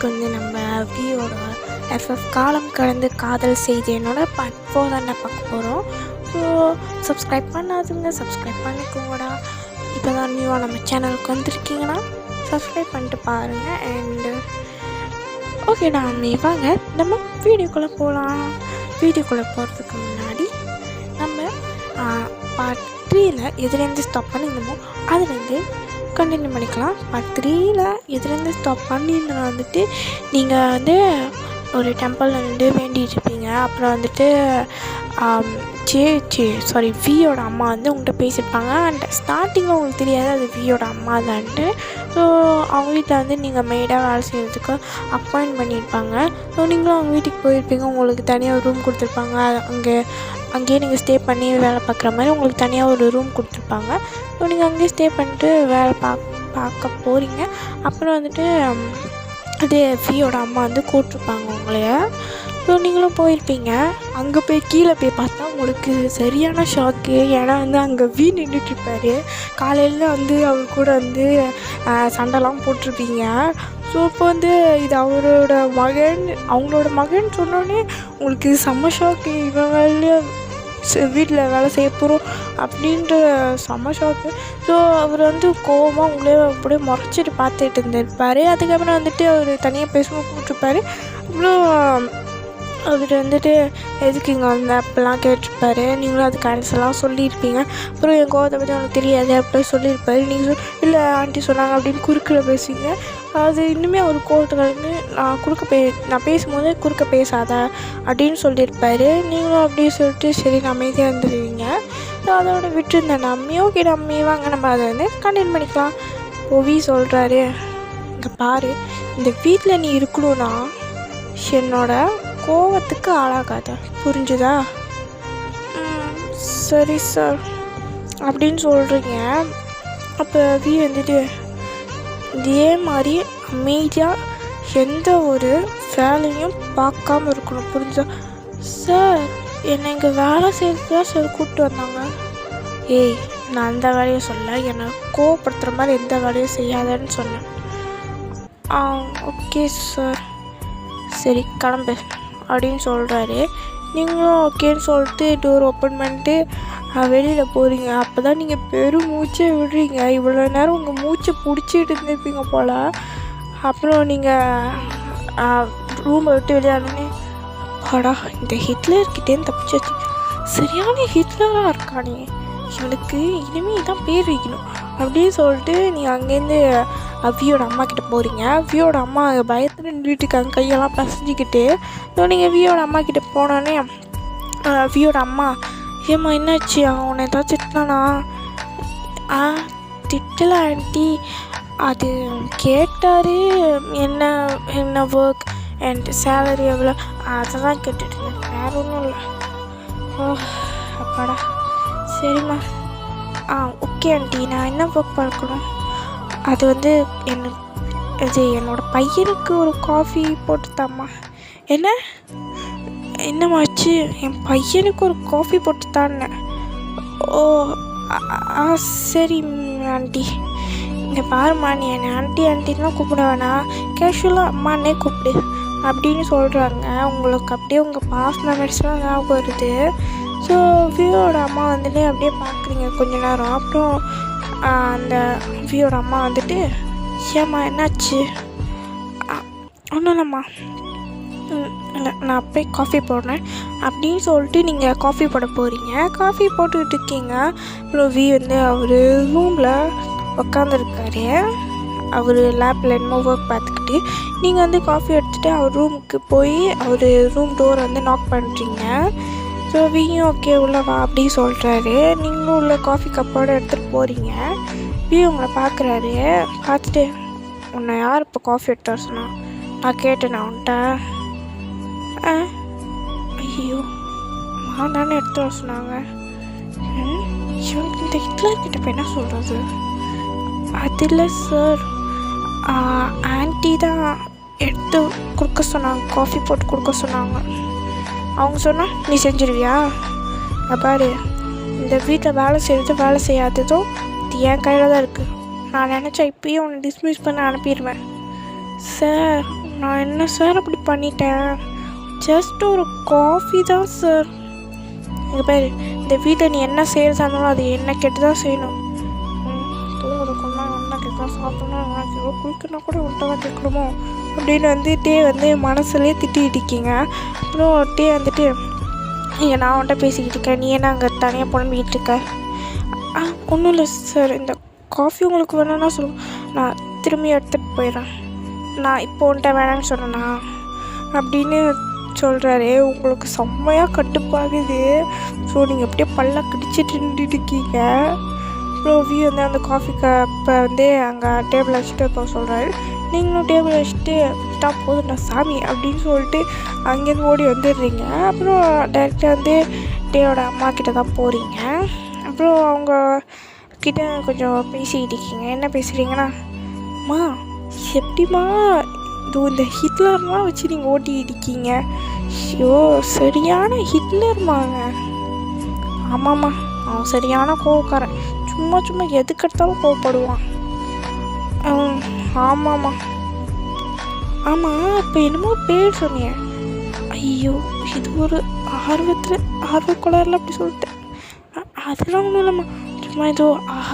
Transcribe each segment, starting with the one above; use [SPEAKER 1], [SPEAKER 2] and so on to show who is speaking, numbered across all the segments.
[SPEAKER 1] இதுக்கு வந்து நம்ம வியோட எஃப்எஃப் காலம் கடந்து காதல் செய்தி என்னோட பார்ட் ஃபோர் தான் பார்க்க போகிறோம் ஸோ சப்ஸ்கிரைப் பண்ணாதுங்க சப்ஸ்கிரைப் பண்ணிக்கோங்கடா. இப்போ தான் நியூவாக நம்ம சேனலுக்கு வந்திருக்கீங்கன்னா சப்ஸ்கிரைப் பண்ணிட்டு பாருங்கள் அண்டு ஓகேடா அம்மி வாங்க நம்ம வீடியோக்குள்ளே போகலாம் வீடியோக்குள்ளே போகிறதுக்கு முன்னாடி நம்ம பார்ட் த்ரீயில் எதுலேருந்து ஸ்டாப் பண்ணியிருந்தோமோ அதுலேருந்து கண்டினியூ பண்ணிக்கலாம். பார்ட் த்ரீயில் இதுலேருந்து ஸ்டாப் பண்ணியிருந்தோம் வந்துட்டு நீங்கள் வந்து ஒரு டெம்பிளில் நின்று வேண்டிகிட்டு இருப்பீங்க. அப்புறம் வந்துட்டு ஜே சே சே சாரி வியோட அம்மா வந்து உங்கள்கிட்ட பேசியிருப்பாங்க. அண்ட் ஸ்டார்டிங்கில் உங்களுக்கு தெரியாது அது வியோட அம்மா தான்ட்டு. ஸோ அவங்க வீட்டில் வந்து நீங்கள் மெய்டாக வேலை செய்கிறதுக்கு அப்பாயிண்ட் பண்ணியிருப்பாங்க. ஸோ நீங்களும் அவங்க வீட்டுக்கு போயிருப்பீங்க. உங்களுக்கு தனியாக ரூம் கொடுத்துருப்பாங்க. அங்கே அங்கேயே நீங்கள் ஸ்டே பண்ணி வேலை பார்க்குற மாதிரி உங்களுக்கு தனியாக ஒரு ரூம் கொடுத்துருப்பாங்க. ஸோ நீங்கள் அங்கேயே ஸ்டே பண்ணிட்டு வேலை பார்க்க பார்க்க போகிறீங்க அப்புறம் வந்துட்டு அது ஃபியோட அம்மா வந்து கூட்டிருப்பாங்க உங்களைய. ஸோ நீங்களும் போயிருப்பீங்க. அங்கே போய் கீழே போய் பார்த்தா உங்களுக்கு சரியான ஷாக்கு ஏன்னா வந்து அங்கே வீ நின்றுட்டுருப்பாரு காலையில் வந்து அவர் கூட வந்து சண்டைலாம் போட்டிருப்பீங்க. ஸோ இப்போ வந்து இது அவரோட மகன் அவங்களோட மகன் சொன்னோடனே உங்களுக்கு செம்ம ஷாக்கு இவன் வேலையை வீட்டில் வேலை செய்ய போகிறோம் அப்படின்ற செம்ம ஷாக்கு ஸோ அவர் வந்து கோபமாக உங்களே அப்படியே முறைச்சிட்டு பார்த்துட்டு இருந்திருப்பார். அதுக்கப்புறம் வந்துட்டு அவர் தனியாக பேசணும் கூப்பிட்டுருப்பாரு. அப்புறம் அவர் வந்துட்டு எதுக்கு இங்கே வந்த? அப்படிலாம் கேட்டிருப்பாரு. நீங்களும் அது கேன்சலாக சொல்லியிருப்பீங்க. அப்புறம் என் கோவத்தை பற்றி அவனுக்கு தெரியாது. அப்படி சொல்லியிருப்பாரு. நீங்கள் இல்லை ஆண்டி சொன்னாங்க அப்படின்னு குறுக்கில் பேசுவீங்க. அது இன்னுமே அவர் கோவத்தில் வந்து நான் குறுக்க பே நான் பேசும்போது குறுக்க பேசாத அப்படின்னு சொல்லியிருப்பாரு. நீங்களும் அப்படின்னு சொல்லிட்டு சரி நான் அமைதியாக இருந்துருவீங்க. அதோட விட்டுருந்தேன். நம்மி ஓகே நம்மி வாங்க நம்ம அதை வந்து கண்டினியூ பண்ணிக்கலாம். ஓவி சொல்கிறாரு இங்கே பாரு இந்த வீட்டில் நீ இருக்கணும்னா என்னோட கோவத்துக்கு ஆளாகாத. புரிஞ்சுதா? ம், சரி சார். அப்படின்னு சொல்கிறீங்க அப்போ வி வந்துட்டு இதே மாதிரி அமைதியாக எந்த ஒரு வேலையும் பார்க்காம இருக்கணும். புரிஞ்சா சார் என்னை இங்கே வேலை செய்யறது தான் சார் கூப்பிட்டு வந்தாங்க. ஏய் நான் அந்த வேலையை சொல்ல என்னை கோவப்படுத்துகிற மாதிரி எந்த வேலையும் செய்யாதன்னு சொன்னேன். ஆ ஓகே சார். சரி கிளம்பு. அப்படின்னு சொல்கிறாரு நீங்களும் ஓகேன்னு சொல்லிட்டு டோர் ஓப்பன் பண்ணிட்டு வெளியில் போகிறீங்க அப்போ தான் நீங்கள் பெரும் மூச்சை விடுறீங்க. இவ்வளோ நேரம் உங்கள் மூச்சை பிடிச்சிட்டு இருந்திருப்பீங்க போல். அப்புறம் நீங்கள் ரூமை விட்டு விளையாடுனே அடா இந்த ஹிட்லர்கிட்டேருந்து தப்பிச்சாச்சு. சரியான ஹிட்லராக இருக்கானே. இவனுக்கு இனிமேல் தான் பேர் வைக்கணும். அப்படின்னு சொல்லிட்டு நீ அங்கேருந்து வியோட அம்மா கிட்ட போகிறீங்க வியோட அம்மா பயத்தில் நின்றுட்டு இருக்காங்க கையெல்லாம் பசஞ்சிக்கிட்டு. ஸோ நீங்கள் வியோட அம்மா கிட்ட போனோடனே வியோட அம்மா ஏம்மா என்னாச்சு? அவனை உன்னை ஏதாச்சும் திட்டினானா? ஆ திட்டல ஆண்டி. அது கேட்டார். என்ன என்ன ஒர்க் அண்ட் சேலரி எவ்வளோ? அதை தான் கேட்டுட்டு இருந்தேன். வேற ஒன்றும் இல்லை. ஓ அப்பாடா. சரிம்மா. ஆ ஓகே ஆண்டி. நான் என்ன ஒர்க் பார்க்கணும்? அது வந்து என்ன இது என்னோட பையனுக்கு ஒரு காஃபி போட்டுத்தாம்மா. என்ன? என்னமாச்சு? என் பையனுக்கு ஒரு காஃபி போட்டுத்தான்னு. ஓ ஆ- சரி ஆண்டி. இங்கே பாரும்மா நீ என்னை ஆண்டி ஆண்டின்லாம் கூப்பிட வேணாம். கேஷுவலாக அம்மானே கூப்பிடு. அப்படின்னு சொல்கிறாங்க உங்களுக்கு அப்படியே உங்கள் பாஸ் மெமரிஸ்லாம் ஞாபகம் வருது. ஸோ வியோட அம்மா வந்துட்டு அப்படியே பார்க்குறீங்க கொஞ்ச நேரம். அப்புறம் அந்த வியோட அம்மா வந்துட்டு ஏம்மா என்னாச்சு? ஒன்றும் இல்லைம்மா. இல்லை நான் போய் காஃபி போடுறேன். அப்படின்னு சொல்லிட்டு நீங்கள் காஃபி போட போகிறீங்க காஃபி போட்டுக்கிட்டு இருக்கீங்க. அப்புறம் வி வந்து அவர் ரூமில் உக்காந்துருக்காரு. அவர் லேப்பில் என்னமோ ஒர்க் பார்த்துக்கிட்டு நீங்கள் வந்து காஃபி எடுத்துகிட்டு அவர் ரூமுக்கு போய் அவர் ரூம் டோர் வந்து நாக் பண்ணுறீங்க ஸோ வியும் ஓகே உள்ள வா அப்படி சொல்கிறாரு நீங்களும் உள்ள காஃபி கப்போடு எடுத்துகிட்டு போகிறீங்க வி உங்களை பார்க்குறாரு பார்த்துட்டு உன்னை யார் இப்போ காஃபி எடுத்து வர சொன்னான் நான் கேட்டேன் நான் உன்ட்ட. ஆ? ஐயோ நான் தானே எடுத்து வர சொன்னாங்க. ம், இந்த ஹிட்லர் கிட்ட இப்போ என்ன சொல்கிறது அது இல்லை சார் ஆன்ட்டி தான் எடுத்து கொடுக்க சொன்னாங்க. காஃபி போட்டு கொடுக்க சொன்னாங்க. அவங்க சொன்னால் நீ செஞ்சிருவியா? அப்பாரு இந்த வீட்டில் வேலை செய்கிறது வேலை செய்யாததும் இது என் கையில் தான் இருக்குது நான் நினச்சா இப்பயும் உன்னை டிஸ்மிஸ் பண்ண அனுப்பிடுவேன் சார் நான் என்ன சார் அப்படி பண்ணிட்டேன்? ஜஸ்ட் ஒரு காஃபி தான் சார் எங்கள் பேர் இந்த வீட்டில் நீ என்ன செய்கிறதா இருந்தாலும் அது என்ன கேட்டு தான் செய்யணும் தூங்குறதுக்குன்னா என்ன கேட்கலாம் சாப்பிடணும் கேட்கலாம் குளிக்கணும் கூட உன்ட்ட தான் கேட்கணுமோ அப்படின்னு வந்துட்டே வந்து மனசுலேயே திட்டிகிட்டு இருக்கீங்க. அப்புறம் டே வந்துட்டு இங்கே நான் உன்ட்ட பேசிக்கிட்டு இருக்கேன். நீ என்ன அங்கே தனியாக புலம்பிக்கிட்டு இருக்க? ஆ ஒன்றும் இல்லை சார் இந்த காஃபி உங்களுக்கு வேணும்னா சொல்லு நான் திரும்பி எடுத்துகிட்டு போயிடுறேன். நான் இப்போ உன்ட்ட வேணாம்னு சொன்னேன்னா அப்படின்னு சொல்கிறாரு உங்களுக்கு செம்மையாக கட்டுப்பாகுது ஸோ நீங்கள் அப்படியே பல்ல கடிச்சிட்டு நின்றுட்டு இருக்கீங்க. அப்புறம் வியூ வந்து அந்த காஃபி கப்பை வந்து அங்கே டேபிள் வச்சுட்டு இப்போ சொல்கிறாரு நீங்களும் டேபிள் வச்சுட்டு ஸ்டாப் போதும் நான் சாமி அப்படின்னு சொல்லிட்டு அங்கேருந்து ஓடி வந்துடுறீங்க. அப்புறம் டேரெக்டாக வந்து டேவோட அம்மா கிட்ட தான் போகிறீங்க அப்புறம் அவங்க கிட்ட கொஞ்சம் பேசிக்கிட்டு இருக்கீங்க. என்ன பேசுகிறீங்கன்னா அம்மா எப்படிம்மா இது இந்த ஹிட்லர்லாம் வச்சு நீங்கள் ஓட்டிக்கிட்டு இருக்கீங்க? ஐயோ சரியான ஹிட்லர்மாங்க ஆமாம்மா அவன் சரியான கோவக்காரன். சும்மா சும்மா எதுக்கு எடுத்தாலும் கோவப்படுவான் ஆமாம்மா. ஆமாம் இப்போ என்னமோ பேர் சொன்னியே ஐயோ இது ஒரு ஆர்வத்தில் ஆர்வக்கோளாறுல அப்படி சொல்லிட்டேன். அதெல்லாம் ஒன்றும் இல்லைம்மா. சும்மா ஏதோ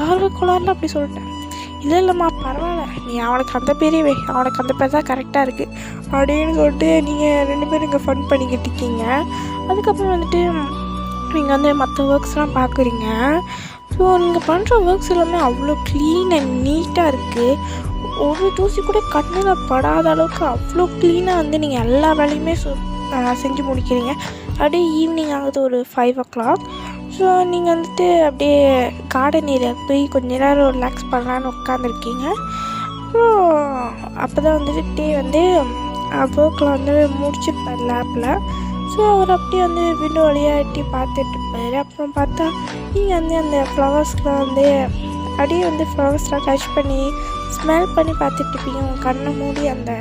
[SPEAKER 1] ஆர்வக்கோளாறுல அப்படி சொல்லிட்டேன். இல்லை இல்லைம்மா பரவாயில்ல. நீ அவனுக்கு அந்த பேரே வை. அவனுக்கு அந்த பேர் தான் கரெக்டாக இருக்குது அப்படின்னு சொல்லிட்டு நீங்கள் ரெண்டு பேரும் இங்கே ஃபன் பண்ணிக்கிட்டு இருக்கீங்க. அதுக்கப்புறம் வந்துட்டு நீங்கள் வந்து மற்ற ஒர்க்ஸ்லாம் பார்க்குறீங்க ஸோ நீங்கள் பண்ணுற ஒர்க்ஸ் எல்லாமே அவ்வளோ க்ளீன் அண்ட் நீட்டாக இருக்குது ஒரு தூசி கூட கண்ணில் படாத அளவுக்கு அவ்வளோ க்ளீனாக வந்து நீங்கள் எல்லா வேலையுமே சு- செஞ்சு முடிக்கிறீங்க. அப்படியே ஈவினிங் ஆகுது ஒரு ஃபைவ் ஓ கிளாக் ஸோ நீங்கள் வந்துட்டு அப்படியே கார்டன் ஏரியா போய் கொஞ்ச நேரம் ரிலாக்ஸ் பண்ணலான்னு உட்காந்துருக்கீங்க அப்புறம் அப்போ தான் வந்துட்டு டே வந்து ஒர்க்கில் வந்து முடிச்சிருப்பார் லேப்பில் ஸோ அவர் அப்படியே வந்து விண்டோ வழியாக எட்டி பார்த்துட்டு இருப்பார். அப்புறம் பார்த்தா நீங்கள் வந்து அந்த ஃப்ளவர்ஸ்லாம் வந்து அப்படியே வந்து ஃப்ளவர்ஸ்லாம் டச் பண்ணி ஸ்மெல் பண்ணி பார்த்துட்டு இருப்பீங்க. உங்கள் கண்ணை மூடி அந்த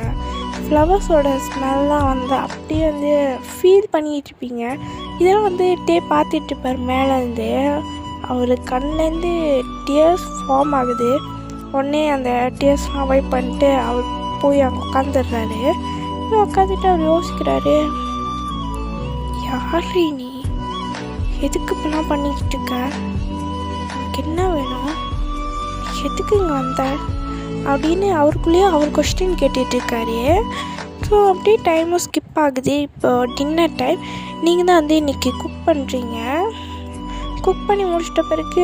[SPEAKER 1] ஃப்ளவர்ஸோட ஸ்மெல்லாம் வந்து அப்படியே வந்து ஃபீல் பண்ணிக்கிட்டு இருப்பீங்க. இதெல்லாம் வந்து டே பார்த்துட்டு இருப்பார். மேலேருந்து அவர் கண்லேருந்து டியர்ஸ் ஃபார்ம் ஆகுது. உடனே அந்த டியர்ஸ்லாம் அவாய்ட் பண்ணிட்டு அவர் போய் அங்கே உட்காந்துடுறாரு உட்காந்துட்டு அவர் யோசிக்கிறாரு யார் நீ? எதுக்கு இப்பெல்லாம் பண்ணிக்கிட்டு இருக்க? என்ன வேணும்? எதுக்கு இங்கே அப்படின்னு அவருக்குள்ளேயே அவர் கொஸ்டின் கேட்டுட்ருக்காரு. ஸோ அப்படியே டைமும் ஸ்கிப் ஆகுது. இப்போ டின்னர் டைம் நீங்கள் தான் வந்து இன்றைக்கி குக் பண்ணுறீங்க குக் பண்ணி முடிச்சிட்ட பிறகு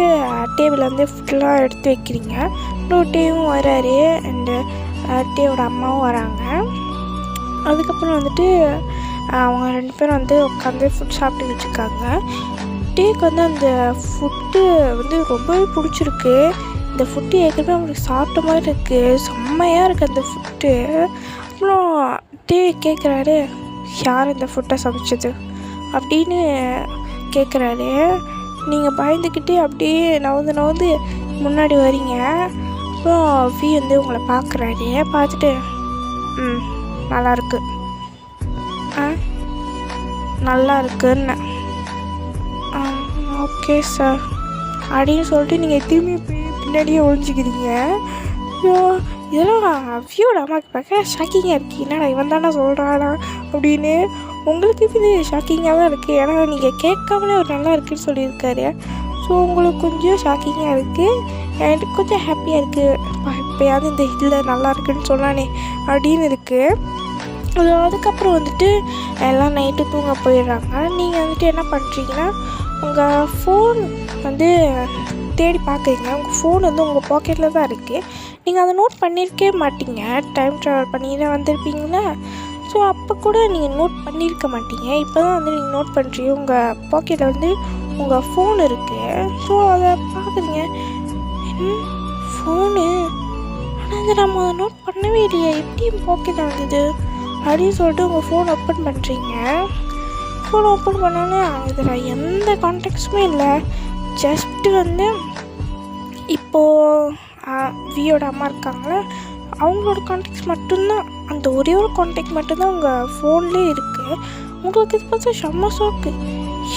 [SPEAKER 1] டேபிள் வந்து ஃபுட்டெலாம் எடுத்து வைக்கிறீங்க. இன்னும் டேவும் வராரு. அண்டு டேவோட அம்மாவும் வராங்க. அதுக்கப்புறம் வந்துட்டு அவங்க ரெண்டு பேரும் வந்து உட்காந்து ஃபுட் சாப்பிட்டுக்கிட்டு இருக்காங்க டேக்கு வந்து அந்த ஃபுட்டு வந்து ரொம்பவே பிடிச்சிருக்கு. இந்த ஃபுட்டு ஏற்கனவே அவங்களுக்கு சாப்பிட்ட மாதிரி இருக்குது செம்மையாக இருக்குது அந்த ஃபுட்டு அப்புறம் டே கேட்குறாரு யார் இந்த ஃபுட்டை சமைச்சது? அப்படின்னு கேட்குறாரு நீங்கள் பயந்துக்கிட்டே அப்படியே நவுந்து நவுந்து முன்னாடி வரீங்க. அப்புறம் வி வந்து உங்களை பார்க்குறாரு பார்த்துட்டு ம் நல்லா இருக்கு. ஆ நல்லா இருக்குன்னு. ஓகே சார் அப்படின்னு சொல்லிட்டு நீங்கள் திரும்பி போய் பின்னாடியே ஒழிஞ்சிக்கிறீங்க ஐயோ இதெல்லாம் அவ்வியோட அம்மாவுக்கு பார்க்க ஷாக்கிங்காக இருக்குது என்னடா இவன் தானே சொல்கிறானா அப்படின்னு உங்களுக்கு இது ஷாக்கிங்காக தான் இருக்குது ஏன்னா நீங்கள் கேட்காமலே அவர் நல்லா இருக்குன்னு சொல்லியிருக்காரு. ஸோ உங்களுக்கு கொஞ்சம் ஷாக்கிங்காக இருக்குது எனக்கு கொஞ்சம் ஹாப்பியாக இருக்குது இப்போயாவது இந்த இதில் நல்லா இருக்குன்னு சொன்னானே அப்படின்னு இருக்குது அது அதுக்கப்புறம் வந்துட்டு எல்லாம் நைட்டு தூங்க போயிடுறாங்க. நீங்கள் வந்துட்டு என்ன பண்ணுறீங்கன்னா உங்கள் ஃபோன் வந்து தேடி பார்க்குறீங்க. உங்கள் ஃபோன் வந்து உங்கள் பாக்கெட்டில் தான் இருக்குது நீங்கள் அதை நோட் பண்ணியிருக்கே மாட்டீங்க. டைம் ட்ராவல் பண்ணிட்டு வந்திருப்பீங்களா ஸோ அப்போ கூட நீங்கள் நோட் பண்ணியிருக்க மாட்டீங்க. இப்போ தான் வந்து நீங்கள் நோட் பண்ணுறீங்க உங்கள் பாக்கெட்டில் வந்து உங்கள் ஃபோன் இருக்குது ஸோ அதை பார்க்குறீங்க ஃபோனு ஆனால் அதை நம்ம அதை நோட் பண்ணவே இல்லையே. எப்படி பாக்கெட்டில் வந்தது? அப்படின்னு சொல்லிட்டு உங்கள் ஃபோன் ஓப்பன் பண்ணுறீங்க ஃபோன் ஓப்பன் பண்ணோன்னே அதில் எந்த கான்டாக்ட்ஸுமே இல்லை. ஜஸ்ட்டு வந்து இப்போது வியோட அம்மா இருக்காங்களே அவங்களோட கான்டாக்ட்ஸ் மட்டும்தான். அந்த ஒரே ஒரு கான்டாக்ட் மட்டும்தான் உங்கள் ஃபோன்லேயே இருக்குது உங்களுக்கு இது பார்த்தா செம்ம ஷாக்கு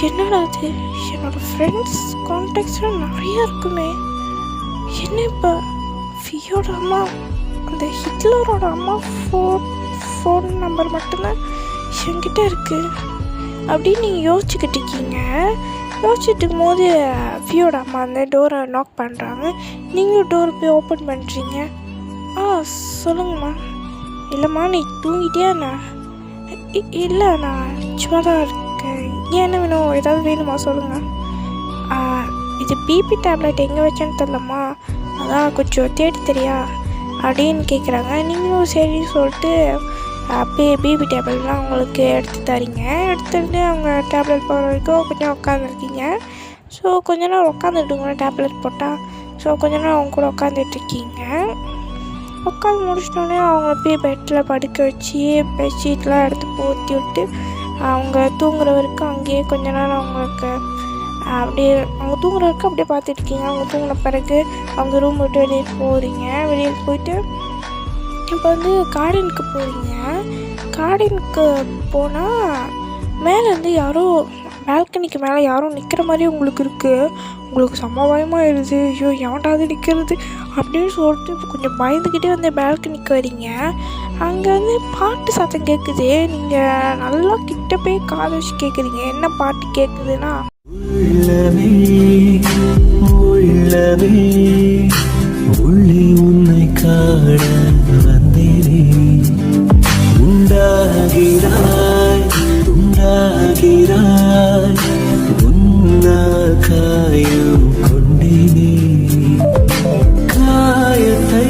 [SPEAKER 1] என்னடா அது என்னோடய ஃப்ரெண்ட்ஸ் கான்டாக்ட்ஸ்லாம் நிறைய இருக்குமே. என்ன இப்போ? வியோட அம்மா அந்த ஹிட்லரோட அம்மா ஃபோன் ஃபோன் நம்பர் மட்டும்தான் என்கிட்ட இருக்குது அப்படின்னு நீங்கள் யோசிச்சுக்கிட்டு இருக்கீங்க. யோசிச்சுட்டு இருக்கும்போது ஃபியோட அம்மா வந்து டோரை நாக் பண்ணுறாங்க நீங்களும் டோர் போய் ஓப்பன் பண்ணுறீங்க ஆ சொல்லுங்கம்மா. இல்லைம்மா நீ தூங்கிட்டியா நான் இல்லை நான் சும்மா தான் இருக்கேன். ஏன் என்ன வேணும்? ஏதாவது வேணுமா சொல்லுங்கள் இது பிபி டேப்லெட் எங்கே வச்சேன்னு தெரிலம்மா அதான் கொஞ்சம் தேடி தெரியா? அப்படின்னு கேட்குறாங்க நீங்களும் சரின்னு சொல்லிட்டு பிபி டேப்லெட்லாம் அவங்களுக்கு எடுத்து தரீங்க. எடுத்துட்டு அவங்க டேப்லெட் போகிற வரைக்கும் கொஞ்சம் உட்காந்துருக்கீங்க ஸோ கொஞ்ச நேரம் உட்காந்துட்டுங்க டேப்லெட் போட்டால் ஸோ கொஞ்ச நேரம் அவங்க கூட உட்காந்துட்ருக்கீங்க உட்காந்து முடிச்சிட்டோன்னே அவங்க போய் பெட்டில் படுக்க வச்சு பெட்ஷீட்லாம் எடுத்து போத்தி விட்டு அவங்க தூங்குற வரைக்கும் அங்கேயே கொஞ்ச நேரம் அவங்களுக்கு அப்படியே அவங்க தூங்குற வரைக்கும் அப்படியே பார்த்துட்ருக்கீங்க அவங்க தூங்கின பிறகு அவங்க ரூம் விட்டு வெளியே போகிறீங்க வெளியில் போயிட்டு இப்போ வந்து கார்டனுக்கு போகிறீங்க கார்டனுக்கு போனால் மேலேருந்து யாரோ பால்கனிக்கு மேலே யாரும் நிற்கிற மாதிரி உங்களுக்கு இருக்குது உங்களுக்கு செம்ம பயமாயிருது ஐயோ எவன்டாவது நிற்கிறது அப்படின்னு சொல்லிட்டு இப்போ கொஞ்சம் பயந்துக்கிட்டே வந்து பால்கனிக்கு வரீங்க அங்கே வந்து பாட்டு சத்தம் கேட்குது நீங்கள் நல்லா கிட்ட போய் காதை வச்சு கேட்குறீங்க என்ன பாட்டு கேட்குதுன்னா
[SPEAKER 2] உள்ளே உன்னை காண வந்தேனே. உண்டாகிறாய் உண்டாகிறாய் உன்னால் காயம் கொண்டினே. காயத்தை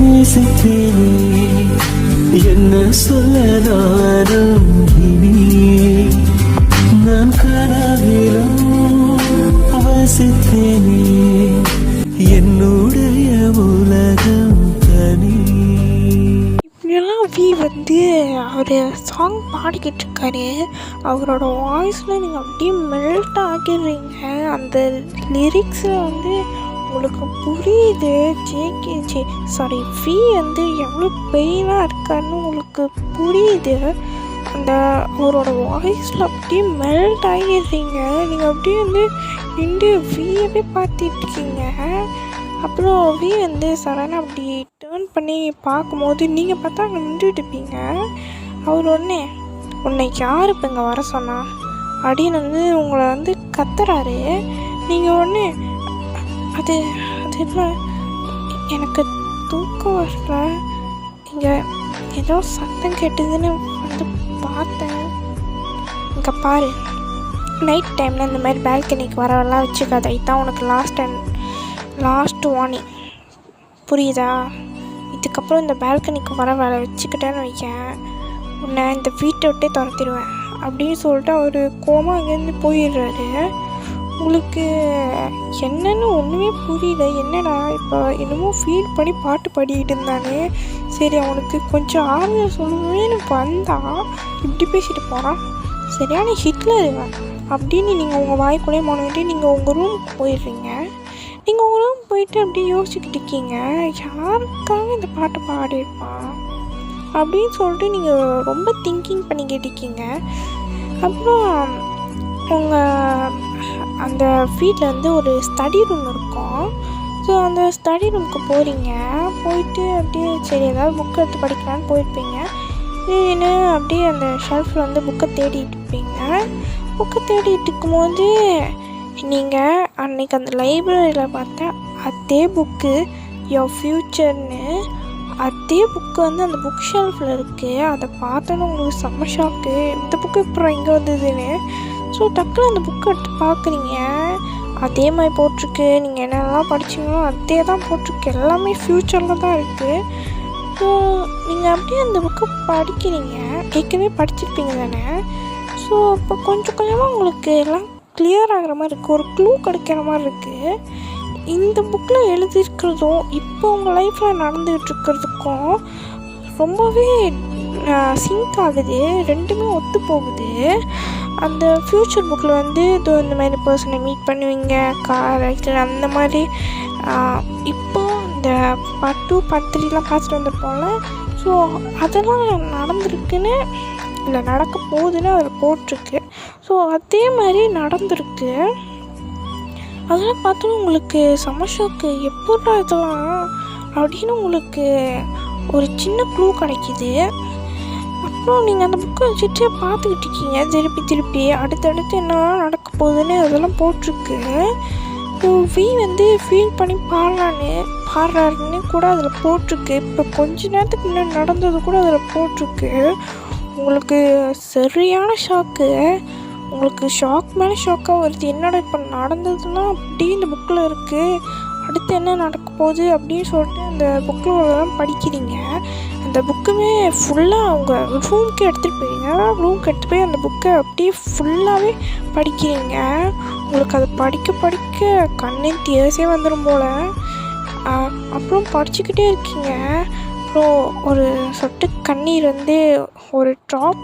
[SPEAKER 2] நேசித்தேனே. என்ன சொல்ல நானும் இனியே நான் கனவிலும் வசித்தேன்.
[SPEAKER 1] ஒரு சாங் பாடிக்கிட்டு இருக்காரு அவரோட வாய்ஸில் நீங்கள் அப்படியே மெல்ட் ஆகிடுறீங்க. அந்த லிரிக்ஸில் வந்து உங்களுக்கு புரியுது. ஜேகே ஜே சாரி வி வந்து எவ்வளோ பெயினாக இருக்காருன்னு உங்களுக்கு புரியுது. அந்த அவரோட வாய்ஸில் அப்படியே மெல்ட் ஆகிடுறீங்க. நீங்கள் அப்படியே வந்து நின்று வியவே பார்த்துட்டு இருக்கீங்க அப்புறம் வி வந்து சடனாக அப்படி டேர்ன் பண்ணி பார்க்கும்போது நீங்கள் பார்த்தா அங்கே நின்றுட்டு இருப்பீங்க. அவர் உடனே உன்னை யார் இப்போ இங்கே வர சொன்னா? அப்படின்னு வந்து உங்களை வந்து கத்துறாரு. நீங்கள் உடனே அது அது எனக்கு தூக்கம் வரல. இங்கே ஏதோ சத்தம் கேட்டதுன்னு வந்து பார்த்தேன். இங்கே பாரு. நைட் டைமில் இந்த மாதிரி பால்கனிக்கு வரவெல்லாம் வச்சுக்காத. இதுதான் உனக்கு லாஸ்ட் அண்ட் லாஸ்ட் வார்னிங் புரியுதா? இதுக்கப்புறம் இந்த பால்கனிக்கு வர வேலை வச்சுக்கிட்டேன்னு வைக்கேன் உன்னை இந்த வீட்டை விட்டே துரத்திடுவேன் அப்படின்னு சொல்லிட்டு அவர் கோமா அங்கேருந்து போயிடுறாரு. உங்களுக்கு என்னன்னு ஒன்றுமே புரியல. என்னடா இப்போ என்னமோ ஃபீல் பண்ணி பாட்டு பாடிக்கிட்டு இருந்தானே. சரி அவனுக்கு கொஞ்சம் ஆறுதல் சொல்லணும்னு வந்தான் இப்படி பேசிட்டு போகிறான் சரியான ஹிட்லர் அப்படின்னு நீங்கள் உங்கள் வாய்க்குள்ளே மொழிட்டு நீங்கள் உங்கள் ரூமுக்கு போயிடுறீங்க. நீங்கள் உங்கள் ரூம் போயிட்டு அப்படியே யோசிச்சுக்கிட்டு இருக்கீங்க. யாருக்காக இந்த பாட்டு பாடியிருப்பான்? அப்படின்னு சொல்லிட்டு நீங்கள் ரொம்ப திங்கிங் பண்ணிக்கிட்டு இருக்கீங்க. அப்புறம் உங்கள் அந்த வீட்டில் வந்து ஒரு ஸ்டடி ரூம் இருக்கும். ஸோ அந்த ஸ்டடி ரூமுக்கு போகிறீங்க போயிட்டு அப்படியே சரி ஏதாவது புக் எடுத்து படிக்கலான்னு போயிருப்பீங்க. திடீர்னு அப்படியே அந்த ஷெல்ஃபில் வந்து புக்கை தேடிட்டு இருப்பீங்க. புக்கை தேடிட்டு இருக்கும்போது நீங்கள் அன்றைக்கி அந்த லைப்ரரியில் பார்த்தா அதே புக்கு யோர் ஃப்யூச்சர்னு அதே புக்கு வந்து அந்த புக் ஷெல்ஃபில் இருக்குது அதை பார்த்தோன்னு உங்களுக்கு செம்ம ஷாக்கு இந்த புக்கு அப்புறம் எங்கே வந்ததுன்னு. ஸோ டக்குன்னு அந்த புக்கை எடுத்து பார்க்குறீங்க. அதே மாதிரி போட்டிருக்கு. நீங்கள் என்னெல்லாம் படிச்சீங்களோ அதே தான் போட்டிருக்கு. எல்லாமே ஃப்யூச்சரில் தான் இருக்குது ஸோ நீங்கள் அப்படியே அந்த புக்கை படிக்கிறீங்க. ஏற்கனவே படிச்சிருப்பீங்க தானே. ஸோ இப்போ கொஞ்சம் கொஞ்சமாக உங்களுக்கு எல்லாம் கிளியர் ஆகிற மாதிரி இருக்குது ஒரு க்ளூ கிடைக்கிற மாதிரி இருக்குது இந்த புக்கில் எழுதியிருக்கிறதும் இப்போ உங்கள் லைஃப்பில் நடந்துகிட்டு இருக்கிறதுக்கும் ரொம்பவே சிங்க் ஆகுது. ரெண்டுமே ஒத்து போகுது. அந்த ஃப்யூச்சர் புக்கில் வந்து இதோ இந்த மாதிரி பர்சனை மீட் பண்ணுவீங்க கார் ஆக்சிடென்ட் அந்த மாதிரி. இப்போ இந்த பார்ட் டூ பார்ட் த்ரீலாம் பார்த்துட்டு வந்திருப்போம்ல. ஸோ அதெல்லாம் நடந்திருக்குன்னு இல்லை நடக்க போகுதுன்னு அதில் போட்டிருக்கு. ஸோ அதே மாதிரி நடந்திருக்கு. அதெல்லாம் பார்த்தோன்னா உங்களுக்கு சமஷோக்கு எப்படா இதெல்லாம்? அப்படின்னு உங்களுக்கு ஒரு சின்ன க்ளூ கிடைக்கிது. அப்புறம் நீங்கள் அந்த புக்கை வச்சுட்டு பார்த்துக்கிட்டு இருக்கீங்க. திருப்பி திருப்பி. அடுத்தடுத்து என்ன நடக்க போகுதுன்னு அதெல்லாம் போட்டிருக்கு. வி வந்து ஃபீல் பண்ணி பாடுறான்னு பாடுறாருன்னு கூட அதில் போட்டிருக்கு. இப்போ கொஞ்ச நேரத்துக்கு முன்னாடி நடந்தது கூட அதில் போட்டிருக்கு. உங்களுக்கு சரியான ஷாக்கு உங்களுக்கு ஷாக் மேலே ஷாக்காக வருது. என்னடா இப்போ நடந்ததுலாம் அப்படியே இந்த புக்கில் இருக்குது அடுத்து என்ன நடக்க போகுது அப்படின்னு சொல்லிட்டு அந்த புக்கில் படிக்கிறீங்க. அந்த புக்குமே ஃபுல்லாக அவங்க ரூம்க்கு எடுத்துகிட்டு போயிங்க ரூம்க்கு எடுத்துகிட்டு போய் அந்த புக்கை அப்படியே ஃபுல்லாகவே படிக்கிறீங்க. உங்களுக்கு அதை படிக்க படிக்க கண்ணே தேசே வந்துடும் போல். அப்புறம் படிச்சுக்கிட்டே இருக்கீங்க. அப்புறம் ஒரு சொட்டு கண்ணீர் வந்து ஒரு ட்ராப்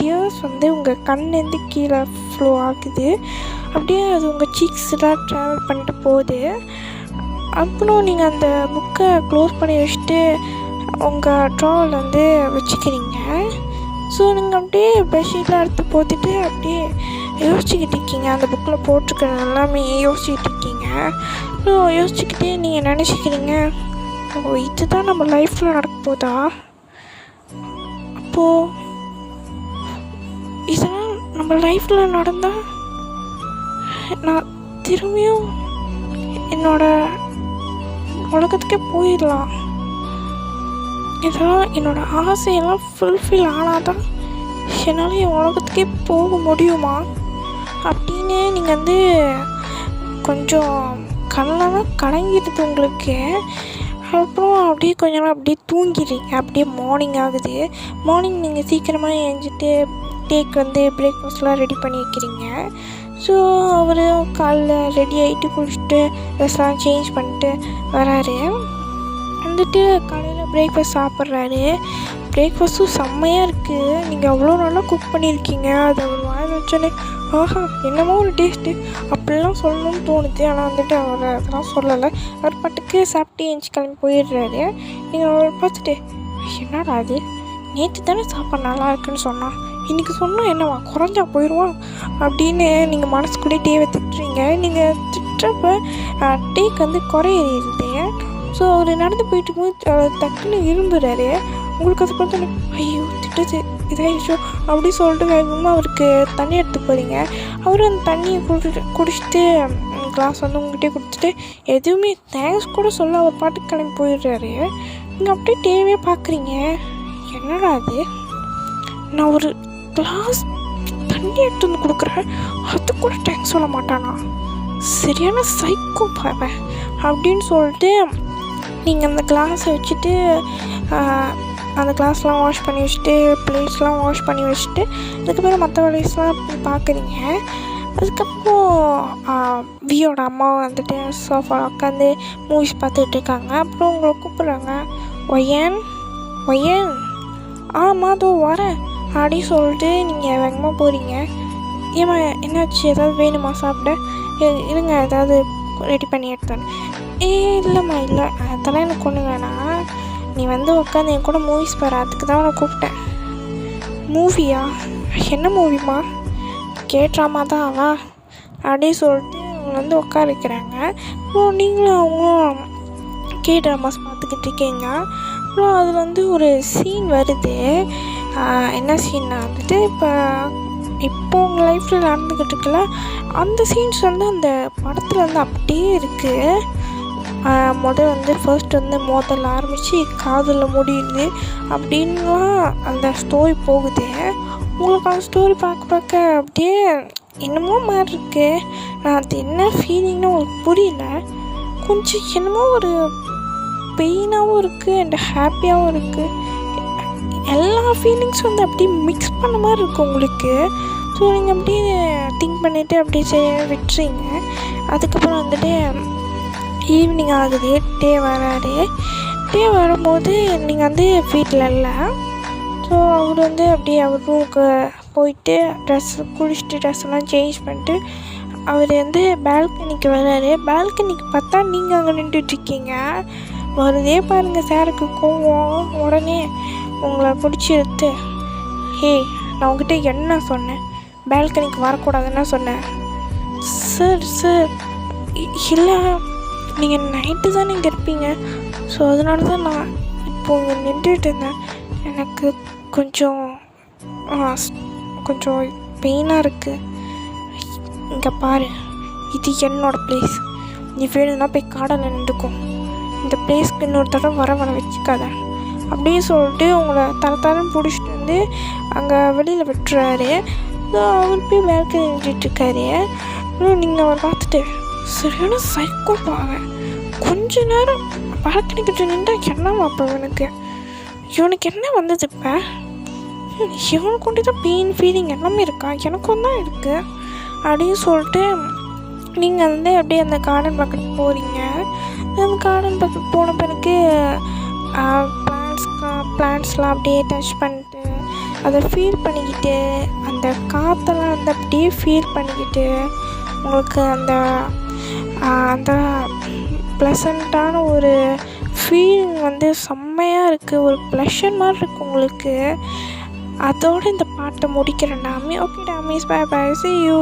[SPEAKER 1] டியர்ஸ் வந்து உங்கள் கண்லேருந்து கீழே ஃப்ளோ ஆகுது. அப்படியே அது உங்கள் சீக்ஸ்லாம் ட்ராவல் பண்ணிட்டு போகுது. அப்புறம் நீங்கள் அந்த புக்கை க்ளோஸ் பண்ணி வச்சுட்டு உங்கள் ட்ராவல் வந்து வச்சுக்கிறீங்க. ஸோ நீங்கள் அப்படியே பெட்ஷீட்லாம் எடுத்து போட்டுட்டு அப்படியே யோசிச்சுக்கிட்டு இருக்கீங்க. அந்த புக்கில் போட்டிருக்கிற எல்லாமே யோசிச்சுக்கிட்டு இருக்கீங்க. அப்புறம் யோசிச்சுக்கிட்டே நீங்கள் நினச்சிக்கிறீங்க ஓ இதுதான் நம்ம லைஃப்பில் நடக்க போதா? அப்போது இதெல்லாம் நம்ம லைஃப்பில் நடந்தால் நான் திரும்பியும் என்னோட உலகத்துக்கே போயிடலாம். இதெல்லாம் என்னோட ஆசையெல்லாம் ஃபுல்ஃபில் ஆனால் தான் என்னால் என் உலகத்துக்கே போக முடியுமா? அப்படின்னு நீங்கள் வந்து கொஞ்சம் கண்ணெல்லாம் கலங்கிடுது உங்களுக்கு. அப்புறம் அப்படியே கொஞ்ச நேரம் அப்படியே தூங்கிடுறீங்க. அப்படியே மார்னிங் ஆகுது. மார்னிங் நீங்கள் சீக்கிரமாக எழுஞ்சிட்டு டேக்கு வந்து பிரேக்ஃபாஸ்ட்லாம் ரெடி பண்ணி வைக்கிறீங்க. ஸோ அவர் காலைல ரெடி ஆகிட்டு குளிச்சுட்டு ட்ரெஸ்லாம் சேஞ்ச் பண்ணிட்டு வராரு. வந்துட்டு காலையில் பிரேக்ஃபாஸ்ட் சாப்பிட்றாரு. பிரேக்ஃபாஸ்ட்டும் செம்மையாக இருக்குது நீங்கள் அவ்வளோ நல்லா குக் பண்ணியிருக்கீங்க. அதை அவர் வாயில் வச்சோன்னே ஆஹா என்னமோ ஒரு டேஸ்ட்டு அப்படிலாம் சொல்லணும்னு தோணுது. ஆனால் வந்துட்டு அவர் அதெல்லாம் சொல்லலை. அவர் பாட்டுக்கு சாப்பிட்டு எஞ்சி கிளம்பி போயிடுறாரு. நீங்கள் அவர் பார்த்துட்டு என்னடா அது நேற்று தானே சாப்பாடு நல்லா இருக்குன்னு சொன்னான். இன்றைக்கி சொன்னால் என்னவா? குறைஞ்சா போயிடுவான் அப்படின்னு நீங்கள் மனசுக்குள்ளேயே டீவை திட்டுறீங்க நீங்கள் திட்டுறப்ப டேக் வந்து குறையிறது ஸோ அவர் நடந்து போயிட்டு போது டக்குன்னு இரும்புறாரு உங்களுக்கு அதை பார்த்தோன்னே ஐயோ திட்டது இதாகிடுச்சோ அப்படி சொல்லிட்டு வேகமாக அவருக்கு தண்ணி எடுத்து போகிறீங்க அவர் அந்த தண்ணியை குடி குடிச்சிட்டு கிளாஸ் வந்து உங்ககிட்டே கொடுத்துட்டு எதுவுமே தேங்க்ஸ் கூட சொல்ல அவர் பாட்டுக்கு கிளம்பி போயிடுறாரு. நீங்கள் அப்படியே டேவே பார்க்குறீங்க. என்னடா அது? நான் ஒரு கிளாஸ் தண்ணி எடுத்து வந்து கொடுக்குறேன் அது கூட தேங்க்ஸ் சொல்ல மாட்டானா? சரியான சைக்கோ பாவன் அப்படின்னு சொல்லிட்டு நீங்கள் அந்த கிளாஸை வச்சுட்டு அந்த கிளாஸ்லாம் வாஷ் பண்ணி வச்சுட்டு பிளேட்ஸ்லாம் வாஷ் பண்ணி வச்சுட்டு அதுக்கப்புறம் மற்ற வேலைஸ்லாம் பார்க்குறீங்க அதுக்கப்புறம் வியோட அம்மா வந்துட்டு சோஃபா உட்காந்து மூவிஸ் பார்த்துக்கிட்டு இருக்காங்க. அப்புறம் உங்களை கூப்பிட்றாங்க. ஒயன் ஒயன் ஆமாம் அதோ வரேன் அப்படின்னு சொல்லிட்டு நீங்கள் வேகமாக போகிறீங்க ஏம்மா என்னாச்சு? ஏதாவது வேணுமா? சாப்பிட? இருங்க ஏதாவது ரெடி பண்ணி எடுத்தேன் ஏ இல்லைம்மா இல்லை. அதெல்லாம் எனக்கு ஒன்று வேணாம். நீ வந்து உட்காந்து என் கூட மூவிஸ் பாரு. அதுக்கு தான் உன்னை கூப்பிட்டேன். மூவியா என்ன மூவிமா கேட்ராமா தான் வா அப்படின்னு சொல்லிட்டு வந்து உட்கார வைக்கிறாங்க. அப்புறம் நீங்களும் அவங்களும் கே ட்ராமாஸ் பார்த்துக்கிட்டு இருக்கீங்க. அப்புறம் அதில் வந்து ஒரு சீன் வருது. என்ன சீன்னா வந்துட்டு இப்போ இப்போ உங்கள் லைஃப்பில் நடந்துக்கிட்டு இருக்குல்ல அந்த சீன்ஸ் வந்து அந்த படத்தில் வந்து அப்படியே இருக்குது முதல் வந்து ஃபர்ஸ்ட் வந்து மோதல் ஆரம்பித்து காதலில் முடியுது அப்படின்லாம் அந்த ஸ்டோரி போகுது. உங்களுக்கு அந்த ஸ்டோரி பார்க்க பார்க்க அப்படியே என்னமோ மாதிரி இருக்கு. நான் அது என்ன ஃபீலிங்னு உங்களுக்கு புரியல. கொஞ்சம் என்னமோ ஒரு பெயினாகவும் இருக்குது அண்ட் ஹாப்பியாகவும் இருக்குது எல்லா ஃபீலிங்ஸும் வந்து அப்படியே மிக்ஸ் பண்ண மாதிரி இருக்கும் உங்களுக்கு. ஸோ நீங்கள் அப்படியே திங்க் பண்ணிவிட்டு அப்படியே செய்ய விட்டுறீங்க. அதுக்கப்புறம் வந்துட்டு ஈவினிங் ஆகுது டே வராரு டே வரும்போது நீங்கள் வந்து வீட்டில் இல்லை. ஸோ அவர் வந்து அப்படியே அவர் ரூமுக்கு போயிட்டு ட்ரெஸ் குளிச்சுட்டு ட்ரெஸ் எல்லாம் சேஞ்ச் பண்ணிட்டு அவர் வந்து பால்கனிக்கு வர்றாரு. பால்கனிக்கு பார்த்தா நீங்கள் அங்கே நின்றுட்டுருக்கீங்க வருதே பாருங்கள் சாருக்கு கோவம். உடனே உங்களை பிடிச்சி எடுத்து ஹே நான் உங்ககிட்ட என்ன சொன்னேன்? பால்கனிக்கு வரக்கூடாதுன்னு சொன்னேன். சார் சார் இல்லை நீங்கள் நைட்டு தான் இங்கே இருப்பீங்க. ஸோ அதனால தான் நான் இப்போ இப்போது இங்கே நின்றுட்டு இருந்தேன். எனக்கு கொஞ்சம் கொஞ்சம் பெயினாக இருக்குது இங்கே பாரு இது என்னோடய பிளேஸ் நீ வேணும்னா போய் காடலில் நின்றுக்கும் இந்த பிளேஸ்க்கு இன்னொரு தடவை வர வர வச்சுக்காத. அப்படின்னு சொல்லிட்டு உங்களை தர தரன்னு பிடிச்சிட்டு வந்து அங்கே வெளியில் விட்டுறாரு. அவர் போய் வேலைக்கு நின்றுட்டுருக்காரு நீங்கள் அவர் பார்த்துட்டு சரியான சைக்கோ பாங்க கொஞ்ச நேரம் பால்கனிக்கிட்ட நின்றா என்ன அப்போ இவனுக்கு? இவனுக்கு என்ன வந்தது இப்போ? இவனுக்கு கொண்டு தான் பெயின் ஃபீலிங் எல்லாமே இருக்கா? எனக்கும் தான் இருக்குது அப்படின்னு சொல்லிட்டு நீங்கள் வந்து அப்படியே அந்த கார்டன் பக்கத்து போகிறீங்க அந்த கார்டன் பக்கத்து போன பிறகு பிளான்ஸ் பிளான்ட்ஸ்லாம் அப்படியே டச் பண்ணிட்டு அதை ஃபீல் பண்ணிக்கிட்டு அந்த காற்றெல்லாம் வந்து அப்படியே ஃபீல் பண்ணிக்கிட்டு உங்களுக்கு அந்த அந்த ப்ளசண்ட்டான ஒரு ஃபீலிங் வந்து செம்மையாக இருக்குது ஒரு ப்ளஷர் மாதிரி இருக்குது உங்களுக்கு. அதோட இந்த பாட்டை முடிக்கிறேன் Tommy okay Tommy's bye bye see you